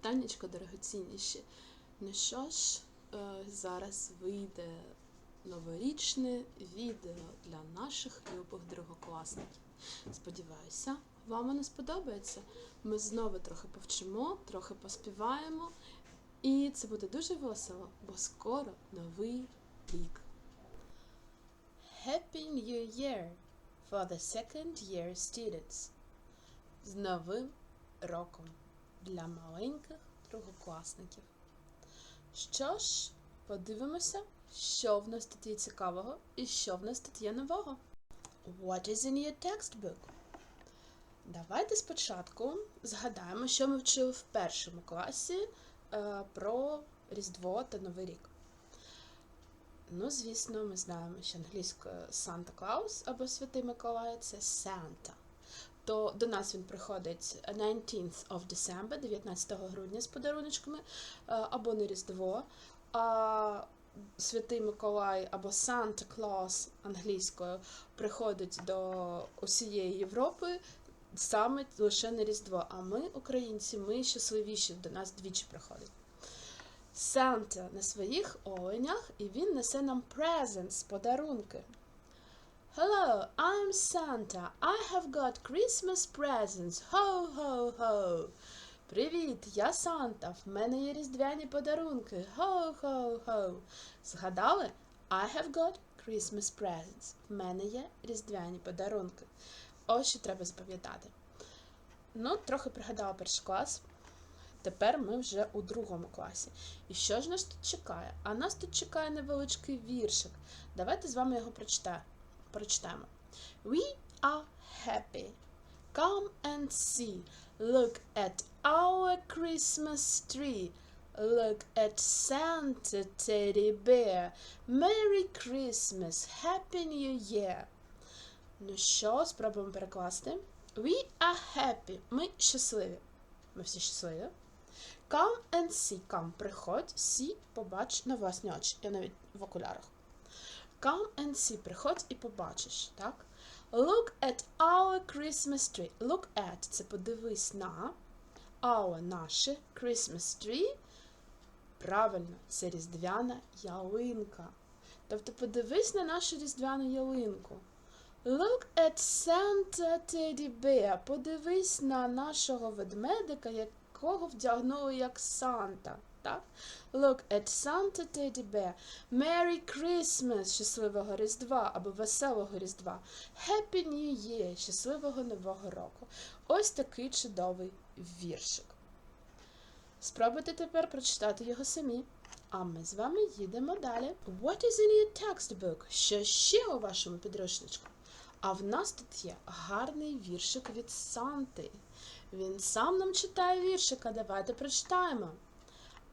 Танечко, дорогоцінніші. Ну що ж, е, зараз вийде новорічне відео для наших любих другокласників. Сподіваюся, вам воно сподобається. Ми знову трохи повчимо, трохи поспіваємо, і це буде дуже весело, бо скоро новий рік. Happy New Year for the second year students. З Новим роком для маленьких другокласників. Що ж, подивимося, що в нас тут є цікавого і що в нас тут є нового. What is in your textbook? Давайте спочатку згадаємо, що ми вчили в першому класі е, про Різдво та Новий рік. Ну, звісно, ми знаємо, що англійською Санта Клаус або Святий Миколай це Santa. То до нас він приходить 19th of December, 19 грудня з подаруночками, е, або на Різдво. А Святий Миколай або Санта Клаус англійською приходить до усієї Європи саме лише на Різдво. А ми, українці, ми щасливіші, до нас двічі приходить. Санта на своїх оленях, і він несе нам presents, подарунки. Hello, I'm Santa. I have got Christmas presents. Ho, ho, ho. Привіт, я Санта. В мене є різдвяні подарунки. Ho, ho, ho. Згадали? I have got Christmas presents. В мене є різдвяні подарунки. Ось що треба запам'ятати. Ну, трохи пригадала перший клас. Тепер ми вже у другому класі. І що ж нас тут чекає? А нас тут чекає невеличкий віршик. Давайте з вами його прочитаємо. Прочитаємо. We are happy. Come and see. Look at our Christmas tree. Look at Santa Teddy Bear. Merry Christmas. Happy New Year. Ну що, спробуємо перекласти. We are happy. Ми щасливі. Ми всі щасливі. Come and see. Come, приходь, see, побач на власні очі. Я навіть в окулярах. Come and see. Приходь і побачиш, так? Look at our Christmas tree. Look at – це подивись на our наше Christmas tree. Правильно, це різдвяна ялинка. Тобто подивись на нашу різдвяну ялинку. Look at Santa Teddy Bear. Подивись на нашого ведмедика, якого вдягнули як Санта. Так? Look at Santa Teddy Bear. Merry Christmas, щасливого Різдва або веселого Різдва. Happy New Year, щасливого Нового року. Ось такий чудовий віршик. Спробуйте тепер прочитати його самі. А ми з вами їдемо далі. What is in your textbook? Що ще у вашому підручничку? А в нас тут є гарний віршик від Санти. Він сам нам читає віршика. Давайте прочитаємо.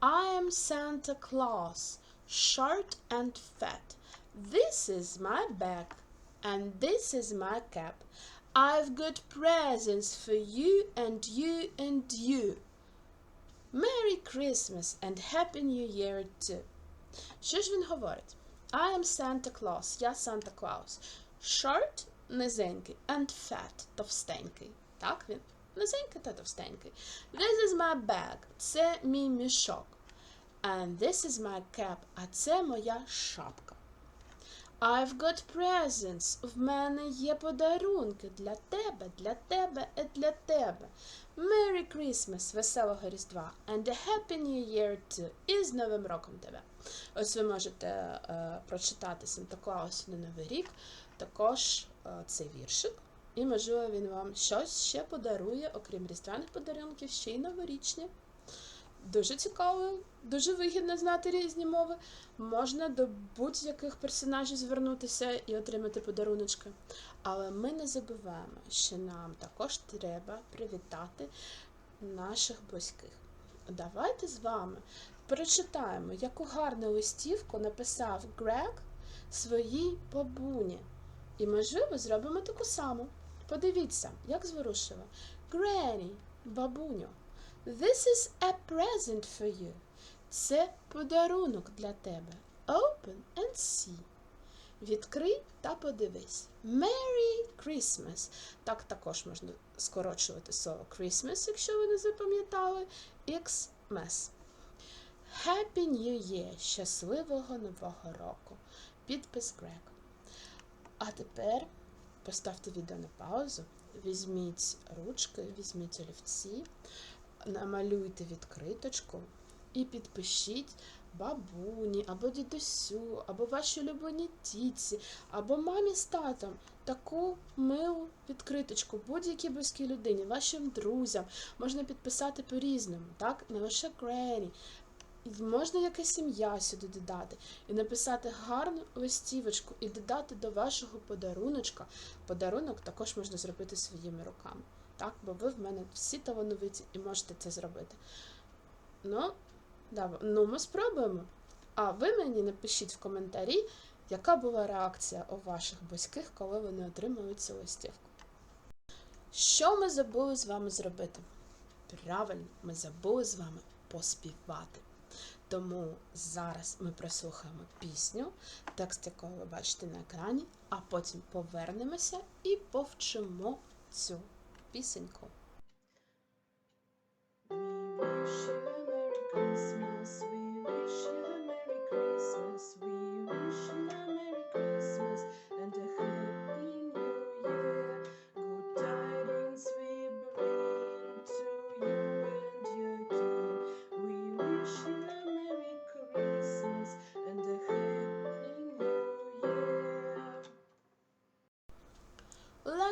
I am Santa Claus, short and fat. This is my bag, and this is my cap. I've got presents for you and you and you. Merry Christmas and Happy New Year too. Що ж він говорить? I am Santa Claus, я Санта Клаус. Short – низенький, and fat – товстенький. Так він? Низенький та товстенький. This is my bag. Це мій мішок. And this is my cap. А це моя шапка. I've got presents. В мене є подарунки для тебе, для тебе і для тебе. Merry Christmas, веселого Різдва. And a Happy New Year too. І з Новим роком тебе. Ось ви можете е, прочитати Санта Клаус на Новий рік, також е, цей віршик. І, можливо, він вам щось ще подарує, окрім різдвяних подарунків, ще й новорічні. Дуже цікаво, дуже вигідно знати різні мови. Можна до будь-яких персонажів звернутися і отримати подаруночки. Але ми не забуваємо, що нам також треба привітати наших близьких. Давайте з вами прочитаємо, яку гарну листівку написав Грег своїй бабуні. І, можливо, зробимо таку саму. Подивіться, як зворушило. Granny, бабуню. This is a present for you. Це подарунок для тебе. Open and see. Відкрий та подивись. Merry Christmas. Так також можна скорочувати слово Christmas, якщо ви не запам'ятали, Xmas. Happy New Year! Щасливого Нового року! Підпис Грег. А тепер поставте відео на паузу, візьміть ручки, візьміть олівці, намалюйте відкриточку і підпишіть бабуні, або дідусю, або вашій улюбленій тітці, або мамі з татом таку милу відкриточку будь-якій близькій людині, вашим друзям. Можна підписати по-різному, так? Не лише Грені. Можна якесь ім'я сюди додати і написати гарну листівочку і додати до вашого подаруночка. Подарунок також можна зробити своїми руками. Так, бо ви в мене всі талановиті і можете це зробити. Ну, да, ну ми спробуємо. А ви мені напишіть в коментарі, яка була реакція у ваших близьких, коли вони отримали цю листівку. Що ми забули з вами зробити? Правильно, ми забули з вами поспівати. Тому зараз ми прослухаємо пісню, текст якого ви бачите на екрані, а потім повернемося і повчимо цю пісеньку.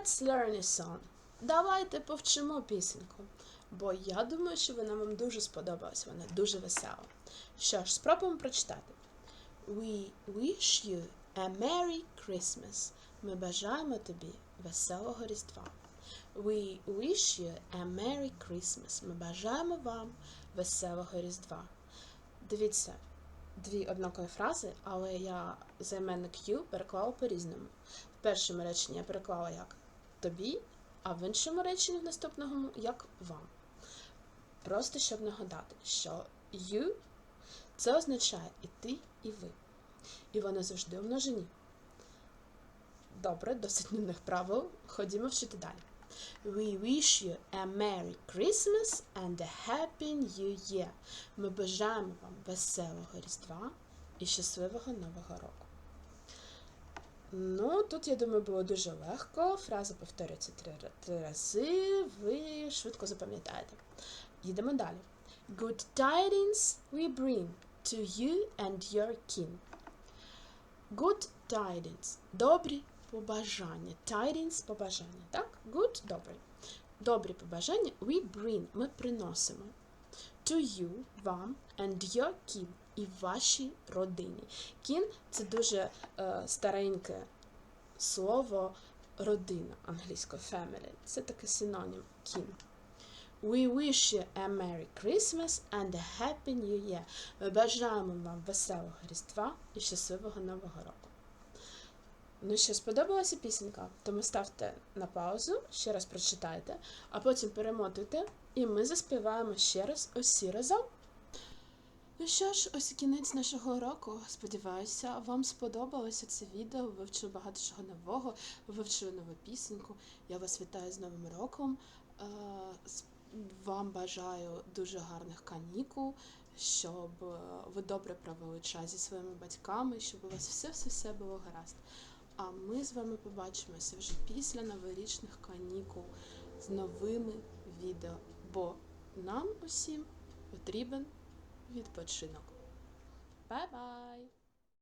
Let's learn a song. Давайте повчимо пісеньку. Бо я думаю, що вона вам дуже сподобалась, вона дуже весела. Що ж, спробуємо прочитати. We wish you a Merry Christmas. Ми бажаємо тобі веселого Різдва. We wish you a Merry Christmas. Ми бажаємо вам веселого Різдва. Дивіться, дві однакові фрази, але я займенник you переклала по-різному. В першому реченні я переклала як тобі, а в іншому реченні в наступному як вам. Просто щоб нагадати, що you це означає і ти, і ви. І воно завжди у множині. Добре, досить нудних правил. Ходімо вчити далі. We wish you a Merry Christmas and a Happy New Year. Ми бажаємо вам веселого Різдва і щасливого Нового року. Ну, тут, я думаю, було дуже легко. Фраза повторюється три, рази, ви швидко запам'ятаєте. Їдемо далі. Good tidings we bring to you and your kin. Good tidings. Добрі побажання. Tidings – побажання. Так? Good – добрий. Добрі побажання we bring. Ми приносимо. To you, вам, and your kin. І вашій родині. Kin – це дуже е, стареньке слово родина англійською family. Це таке синонім kin. We wish you a Merry Christmas and a Happy New Year. Ми бажаємо вам веселого Різдва і щасливого Нового року. Ну що, сподобалася пісенька? Тому ставте на паузу, ще раз прочитайте, а потім перемотуйте, і ми заспіваємо ще раз усі разом. Ну що ж, ось кінець нашого уроку. Сподіваюся, вам сподобалося це відео. Ви вивчили багато чого нового, ви вивчили нову пісеньку. Я вас вітаю з Новим роком. Е, Вам бажаю дуже гарних канікул, щоб е, ви добре провели час зі своїми батьками, щоб у вас все-все-все було гаразд. А ми з вами побачимося вже після новорічних канікул з новими відео, бо нам усім потрібен відпочинок. Бай-бай!